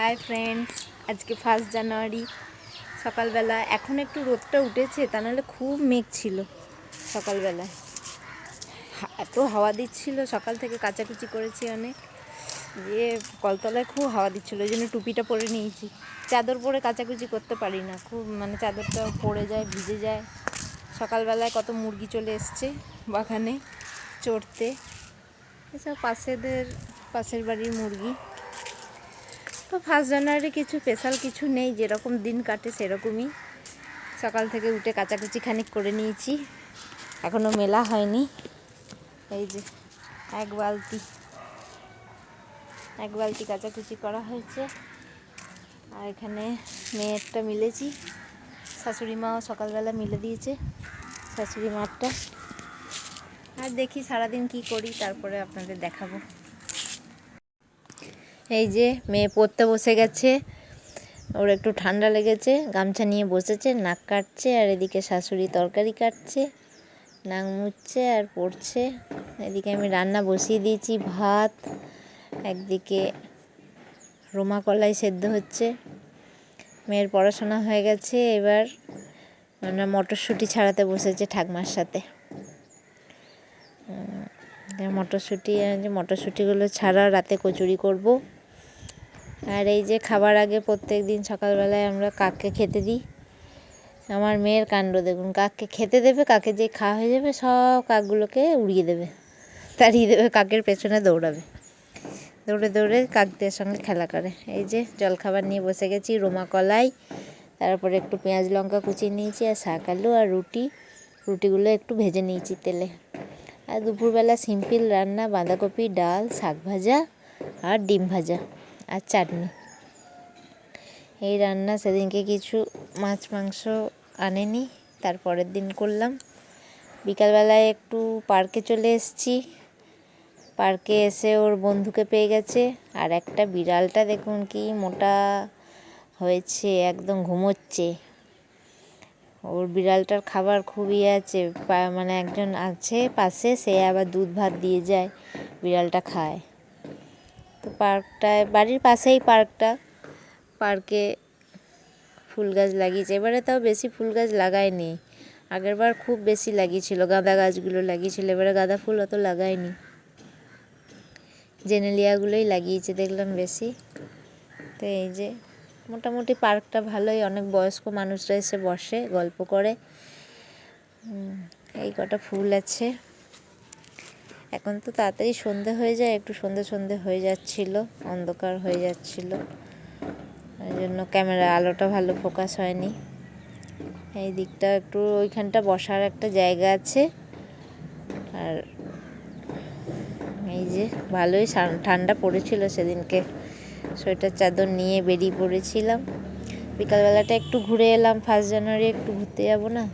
High friends আজকে first January সকালবেলা, এখন একটু রোদটা উঠেছে, তা নাহলে খুব মেঘ ছিল সকালবেলায়। এত হাওয়া দিচ্ছিল, সকাল থেকে কাচাকুচি করেছি অনেক। দিয়ে কলতলায় খুব হাওয়া দিচ্ছিল, ওই জন্য টুপিটা পরে নিয়েছি। চাদর পরে কাচাকুচি করতে পারি না, খুব মানে চাদরটা পড়ে যায়, ভিজে যায়। সকালবেলায় কত মুরগি চলে এসছে বাগানে চড়তে। এসব পাশেদের, পাশের বাড়ির মুরগি। তো ফার্স্ট জানুয়ারি কিছু স্পেশাল কিছু নেই, যেরকম দিন কাটে সেরকমই। সকাল থেকে উঠে কাচাকুচি খানিক করে নিয়েছি। এখনও মেলা হয়নি। এই যে, এক বালতি। এক বালতি কাচাকুচি করা হয়েছে। আর এখানে মেয়েরটা মিলেছি। শাশুড়ি মাও সকালবেলা মিলে দিয়েছে, শাশুড়ি মারটা। আর দেখি সারাদিন কি করি, তারপরে আপনাদের দেখাবো। এই যে মেয়ে পড়তে বসে গেছে। ওর একটু ঠান্ডা লেগেছে, গামছা নিয়ে বসেছে, নাক কাটছে, আর এদিকে শাশুড়ি তরকারি কাটছে, নাক মুছছে আর পড়ছে। এদিকে আমি রান্না বসিয়ে দিয়েছি, ভাত, একদিকে রোমা কলাই সেদ্ধ হচ্ছে। মেয়ের পড়াশোনা হয়ে গেছে, এবার আমরা মটরশুঁটি ছাড়াতে বসেছে ঠাকমার সাথে। মটরশুঁটি মটরশুঁটিগুলো ছাড়া রাতে কচুরি করব। আর এই যে খাবার আগে প্রত্যেক দিন সকালবেলায় আমরা কাককে খেতে দিই। আমার মেয়ের কাণ্ড দেখুন, কাককে খেতে দেবে, কাকে যে খাওয়া হয়ে যাবে, সব কাকগুলোকে উড়িয়ে দেবে, তাড়িয়ে দেবে, কাকের পেছনে দৌড়াবে। দৌড়ে দৌড়ে কাকদের সঙ্গে খেলা করে। এই যে জলখাবার নিয়ে বসে গেছি, রোমা কলাই, তারপরে একটু পেঁয়াজ লঙ্কা কুচিয়ে নিয়েছি, আর শাক আলু, আর রুটি। রুটিগুলো একটু ভেজে নিয়েছি তেলে। আর দুপুরবেলা সিম্পল রান্না, বাঁধাকপি, ডাল, শাক ভাজা, আর ডিম ভাজা। আর চাটনি। এই রান্না সেদিনকে কিছু মাছ, মাংস আনেনি তারপরের দিন করলাম। বিকালবেলায় একটু পার্কে চলে এসেছি। পার্কে এসে ওর বন্ধুকে পেয়ে গেছে। আর একটা বিড়ালটা দেখুন কি মোটা হয়েছে, একদম ঘুমোচ্ছে। ওর বিড়ালটার খাবার খুবই আছে মানে একজন আছে পাশে, সে আবার দুধ ভাত দিয়ে যায়, বিড়ালটা খায়। তো পার্কটায়, বাড়ির পাশেই পার্কটা। পার্কে ফুল গাছ লাগিয়েছে। এবারে তাও বেশি ফুল গাছ লাগায়নি। আগেরবার খুব বেশি লাগিয়েছিল, গাঁদা গাছগুলো লাগিয়েছিল, এবারে গাঁদা ফুল অত লাগায়নি। জেনেলিয়াগুলোই লাগিয়েছে, দেখলাম বেশি। তো এই যে, মোটামুটি পার্কটা ভালোই, অনেক বয়স্ক মানুষরা এসে বসে, গল্প করে। এই কটা ফুল আছে। এখন তো তাড়াতাড়ি সন্ধে হয়ে যায়, একটু সন্ধে সন্ধে হয়ে যাচ্ছিল, অন্ধকার হয়ে যাচ্ছিল। ওই জন্য ক্যামেরা আলোটা ভালো ফোকাস হয়নি। এই দিকটা একটু, ওইখানটা বসার একটা জায়গা আছে। আর এই যে, ভালোই ঠান্ডা পড়েছিল সেদিনকে। সোয়েটার চাদর নিয়ে বেরিয়ে পড়েছিলাম। বিকালবেলাটা একটু ঘুরে এলাম ফার্স্ট জানুয়ারি একটু ঘুরতে যাব না?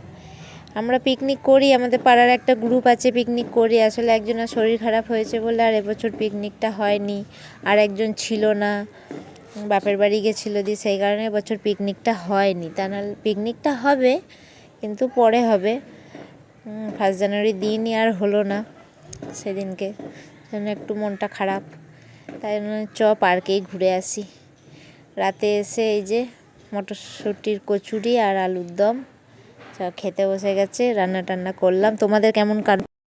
আমরা পিকনিক করি, আমাদের পাড়ার একটা গ্রুপ আছে পিকনিক করি। আসলে একজনের শরীর খারাপ হয়েছে বলে আর এবছর পিকনিকটা হয়নি। আর একজন ছিল না, বাপের বাড়ি গেছিল দিয়ে সেই কারণে এবছর পিকনিকটা হয়নি। তা নাহলে পিকনিকটা হবে, কিন্তু পরে হবে। ফার্স্ট জানুয়ারি দিনই আর হলো না সেদিনকে। জন্য একটু মনটা খারাপ। তাই জন্য চ পার্কেই ঘুরে আসি। রাতে এসে এই যে মটরশুঁটির কচুরি আর আলুর দম। সব খেতে বসে গেছে রান্না টান্না করলাম। তোমাদের কেমন কাট